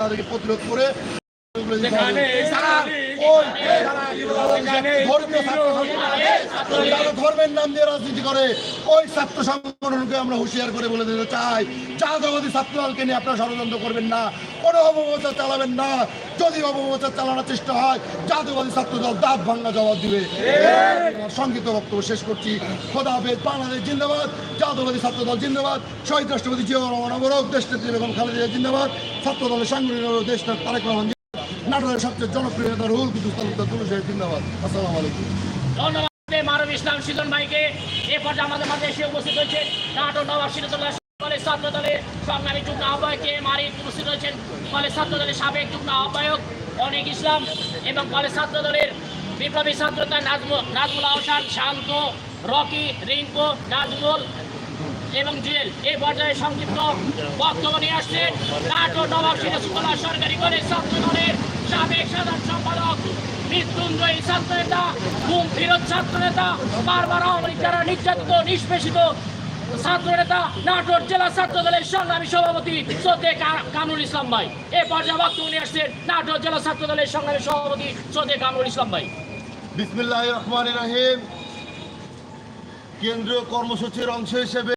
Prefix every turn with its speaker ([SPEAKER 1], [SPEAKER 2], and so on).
[SPEAKER 1] তাদেরকে প্রতিরোধ করে ধর্মের দিতে ভাঙ্গা জবাব দিবে। সংক্ষিপ্ত বক্তব্য শেষ করছি। বাংলাদেশ জিন্দাবাদ। জাতীয়বাদী ছাত্র দল জিন্দাবাদ। শহীদ রাষ্ট্রপতি জিয়া রহমান অবরোধ দেশ নেত্রী বেগম খালেদা জিন্দাবাদ। ছাত্র দলের সাংগঠনিক দেশ তারেক রহমান। নাটোরের সবচেয়ে জনপ্রিয় নেতা রুহুল কুতুস তালুকদার তুলু সাহেব জিন্দাবাদ। আসসালামু আলাইকুম।
[SPEAKER 2] ধন্যবাদ মানব ইসলাম সিজন ভাইকে। এ পর্যায়ে আমাদের মাঝে এসে উপস্থিত হয়েছে নাটোর নবাব সিরাজুল্লাহ কলেজ ছাত্র দলের সংগ্রামী যুগ্ম আহ্বায়ক মারি উপস্থিত কলেজ ছাত্র দলের সাবেক যুগ্ম আহ্বায়ক অনেক ইসলাম এবং কলেজ ছাত্র দলের বিপ্লবী ছাত্রতা নাজমুল নাজমুল আহসান, শান্ত, রকি, রিঙ্কু, নাজমুল এবং জুয়েল। এই পর্যায়ে সংক্ষিপ্ত বক্তব্য নিয়ে আসছেন নাটোর নবাব সিরাজুল্লাহ সরকারি কলেজ ছাত্র দলের সাধারণ সম্পাদক ছাত্র নেতা ঘুম ফিরত ছাত্র নেতা বারবার আওয়ামী লীগ দ্বারা নির্যাতিত, নিষ্পেষিত ছাত্র নেতা নাটোর জেলা ছাত্র দলের সংগ্রামী সভাপতি সৌদে কামরুল ইসলাম ভাই। এ পর্যায়ে বক্তব্য নিয়ে আসছেন নাটোর জেলা ছাত্র দলের সংগ্রামী সভাপতি সৌদে কামরুল ইসলাম ভাই।
[SPEAKER 1] রহমান রাহিম। কেন্দ্রীয় কর্মসূচির অংশ হিসেবে